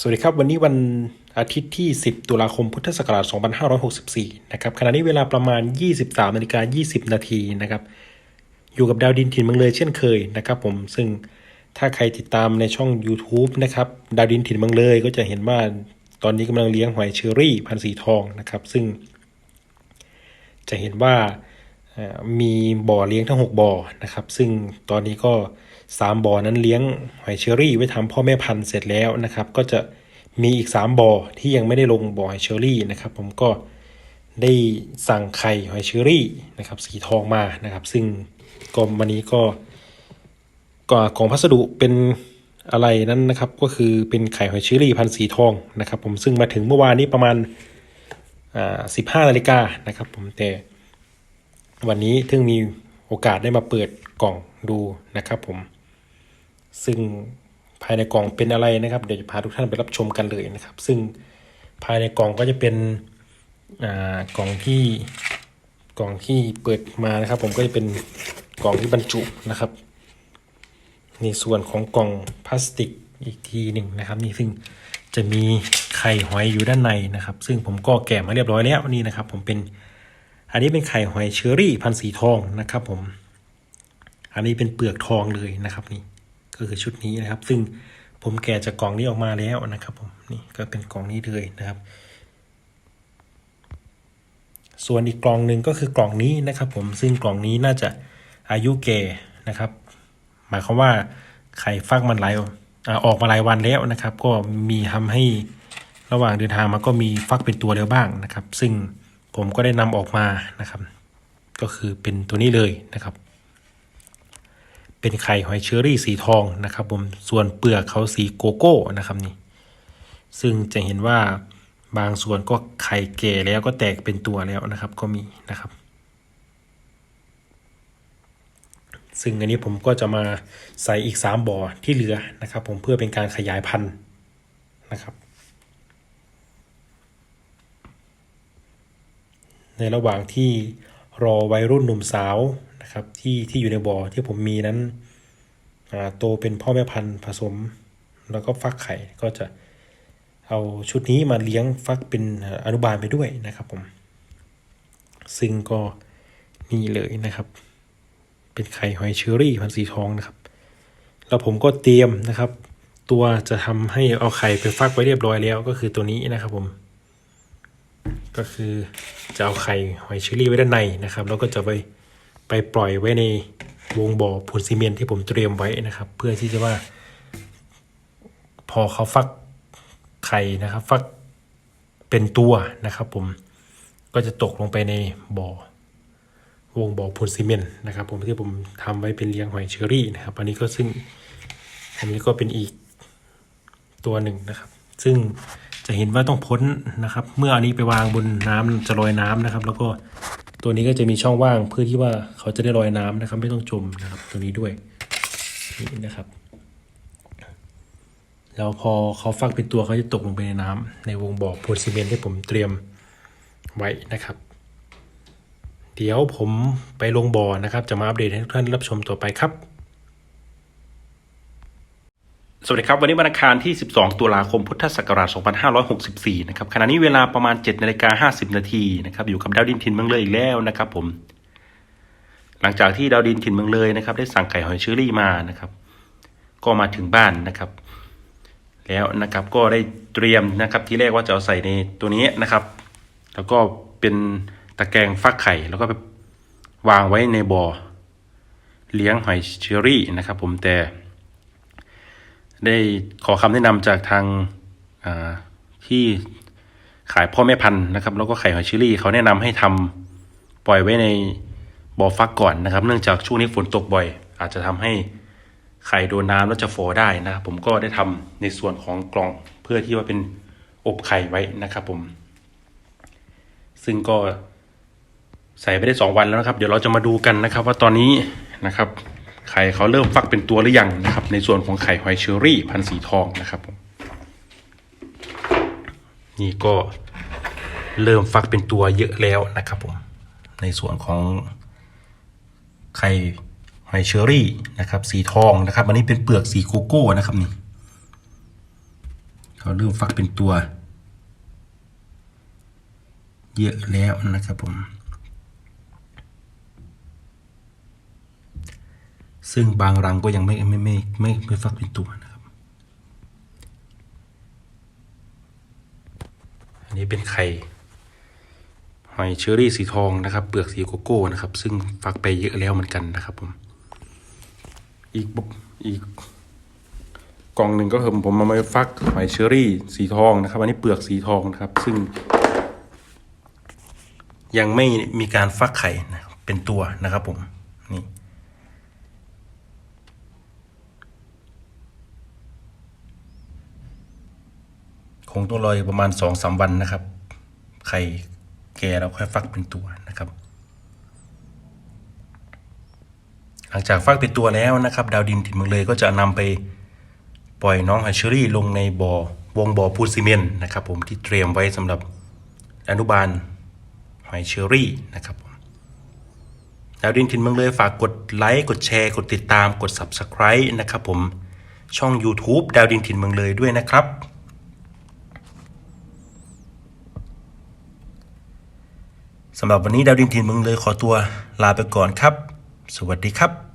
สวัสดีครับ วันนี้วันอาทิตย์ที่ 10 ตุลาคมพุทธศักราช2564 นะครับขณะนี้เวลาประมาณ 23นาฬิกา20 นาทีนะครับ อยู่กับดาวดินถิ่นเมืองเลยเช่นเคยนะครับผมซึ่งถ้าใครติดตามในช่อง YouTube นะครับ ดาวดินถิ่นเมืองเลยก็จะเห็นว่าตอนนี้กำลังเลี้ยงหอยเชอรี่พันธุ์สีทองนะครับ ซึ่ง จะเห็นว่ามีบ่อเลี้ยงทั้ง 6 บ่อนะครับ ซึ่งตอนนี้ก็ 3บ่อนั้นเลี้ยงหอยเชอรี่ไว้ทำพ่อแม่พันธุ์เสร็จแล้วนะครับ ก็จะมีอีก 3บ่อที่ยังไม่ได้ลงบ่อหอยเชอรี่นะครับ ผมก็ได้สั่งไข่หอยเชอรี่นะครับสีทองมานะครับ ซึ่งก็วันนี้ก็ก็ของพัสดุเป็นอะไรนั้นนะครับก็คือเป็นไข่หอยเชอรี่พันธุ์สีทองนะครับ ผมซึ่งมาถึงเมื่อวานนี้ประมาณสิบห้านาฬิกานะครับ ผมแต่วันนี้ถึงมีโอกาสได้มาเปิดกล่องดูนะครับผม ซึ่งภายในกล่องเป็นอะไรนะครับ เดี๋ยวจะพาทุกท่านไปรับชมกันเลยนะครับ ซึ่งภายในกล่องก็จะเป็นกล่องที่กล่องที่เปิดมานะครับ ผมก็จะเป็นกล่องที่บรรจุนะครับในส่วนของกล่องพลาสติกอีกทีหนึ่งนะครับ นี่ซึ่งจะมีไข่หอยอยู่ด้านในนะครับ ซึ่งผมก็แกะมาเรียบร้อยแล้วนี่นะครับ ผมเป็นอันนี้เป็นไข่หอยเชอรี่พันสีทองนะครับ ผม อันนี้เป็นเปลือกทองเลยนะครับนี่ ก็คือชุดนี้นะครับ ซึ่งผมแกะจากกล่องนี้ออกมาแล้วนะครับผมนี่ก็เป็นกล่องนี้เลยนะครับ ส่วนอีกกล่องหนึ่งก็คือกล่องนี้นะครับผมซึ่งกล่องนี้น่าจะอายุแก่นะครับ หมายความว่าไข่ฟักมันหลายอออกมาหลายวันแล้วนะครับ ก็มีทำให้ระหว่างเดินทางมาก็มีฟักเป็นตัวแล้วบ้างนะครับ ซึ่งผมก็ได้นำออกมานะครับ ก็คือเป็นตัวนี้เลยนะครับ เป็นไข่หอยเชอรี่สีทองนะครับผมส่วนเปลือกเขาสีโกโก้นะครับนี่ซึ่งจะเห็นว่าบางส่วนก็ไข่แก่แล้วก็แตกเป็นตัวแล้วนะครับก็มีนะครับ ซึ่งอันนี้ผมก็จะมาใส่อีก 3บ่อที่เหลือนะครับ ผมเพื่อเป็นการขยายพันธุ์นะครับ ในระหว่างที่รอวัยรุ่นหนุ่มสาว ครับที่ที่อยู่ในบ่อที่ผมมีนั้นโตเป็นพ่อแม่พันธุ์ผสม แล้วก็ฟักไข่ก็จะเอาชุดนี้มาเลี้ยงฟักเป็นอนุบาลไปด้วยนะครับผม ซึ่งก็นี่เลยนะครับ เป็นไข่หอยเชอรี่พันธุ์สีทองนะครับ แล้วผมก็เตรียมนะครับ ตัวจะทำให้เอาไข่ไปฟักไว้เรียบร้อยแล้วก็คือตัวนี้นะครับผม ก็คือจะเอาไข่หอยเชอรี่ไว้ด้านในนะครับ แล้วก็จะไป ไปปล่อยไว้ในวงบ่อปูนซีเมนที่ผมเตรียมไว้นะครับ เพื่อที่จะว่า พอเขาฟักไข่นะครับ ฟักเป็นตัวนะครับ ผมก็จะตกลงไปในบ่อวงบ่อปูนซีเมนนะครับ ผมที่ผมทำไว้เป็นเลี้ยงหอยเชอรี่นะครับ อันนี้ก็ซึ่งอันนี้ก็เป็นอีกตัวหนึ่งนะครับ ซึ่งจะเห็นว่าต้องพ้นนะครับ เมื่ออันนี้ไปวางบนน้ำจะลอยน้ำนะครับ แล้วก็ ตัวนี้ก็จะมีช่องว่างเพื่อที่ว่าเขาจะได้ลอยน้ำนะครับ ไม่ต้องจมนะครับ ตัวนี้ด้วยนี่นะครับ แล้วพอเขาฟักเป็นตัวเขาจะตกลงไปในน้ำในวงบ่อปูนซีเมนที่ผมเตรียมไว้นะครับ เดี๋ยวผมไปลงบ่อนะครับ จะมาอัปเดตให้ทุกท่านรับชมต่อไปครับ สวัสดีครับ วันนี้วันอังคารที่ 12 ตุลาคม พุทธศักราช 2564 นะครับขณะนี้เวลาประมาณ7นาฬิกา50 นาทีนะครับอยู่กับดาวดินถิ่นเมืองเลยอีกแล้วนะครับผม หลังจากที่ดาวดินถิ่นเมืองเลยนะครับ ได้สั่งไข่หอยเชอรี่มานะครับ ก็มาถึงบ้านนะครับ แล้วนะครับก็ได้เตรียมนะครับ ที่แรกว่าจะเอาใส่ในตัวนี้นะครับ แล้วก็เป็นตะแกรงฟักไข่แล้วก็ไปวางไว้ในบ่อเลี้ยงหอยเชอรี่นะครับ ผมแต่ ได้ขอคำแนะนำจากทางาที่ขายพ่อแม่พันธุ์นะครับ แล้วก็ไข่หอยเชอรี่เขาแนะนำให้ทำปล่อยไว้ในบ่อฟักก่อนนะครับ เนื่องจากช่วงนี้ฝนตกบ่อย อาจจะทำให้ไข่โดนน้ำแล้วจะโฟได้นะครับผมก็ได้ทำในส่วนของกล่องเพื่อที่ว่าเป็นอบไข่ไว้นะครับ ผม ซึ่งก็ใส่ไปได้สองวันแล้วนะครับ เดี๋ยวเราจะมาดูกันนะครับ ว่าตอนนี้นะครับ ไข่เขาเริ่มฟักเป็นตัวหรือยังนะครับ ในส่วนของไข่หอยเชอรี่พันสีทองนะครับผมนี่ก็เริ่มฟักเป็นตัวเยอะแล้วนะครับผมในส่วนของไข่หอยเชอรี่นะครับ สีทองนะครับ อันนี้เป็นเปลือกสีโกโก้นะครับนี่เขาเริ่มฟักเป็นตัว เยอะแล้วนะครับผม ซึ่งบางรังก็ยังไม่ไม่ไม่ไม่ไม่ฟักเป็นตัวนะครับ อันนี้เป็นไข่หอยเชอรี่สีทองนะครับ เปลือกสีโกโก้นะครับ ซึ่งฟักไปเยอะแล้วเหมือนกันนะครับผม อีกอีกกล่องหนึ่งก็คือผมมามาฟักหอยเชอรี่สีทองนะครับ อันนี้เปลือกสีทองนะครับ ซึ่ง ยังไม่มีการฟักไข่นะเป็นตัวนะครับผมนี่ งต้องรออีกประมาณสองสามวันนะครับ ไข่แก่เราค่อยฟักเป็นตัวนะครับ หลังจากฟักเป็นตัวแล้วนะครับ ดาวดินถิ่นเมืองเลยก็จะนำไปปล่อยน้องไฮเชอรี่ลงในบ่อวงบ่อปูนซีเมนต์นะครับ ผมที่เตรียมไว้สำหรับอนุบาลหอยเชอรี่นะครับดาวดินถิ่นเมืองเลยฝากกดไลค์กดแชร์กดติดตามกด Subscribe นะครับผมช่อง YouTube ดาวดินถิ่นเมืองเลยด้วยนะครับ สำหรับวันนี้ดาวดินถิ่นเมืองเลยขอตัวลาไปก่อนครับ สวัสดีครับ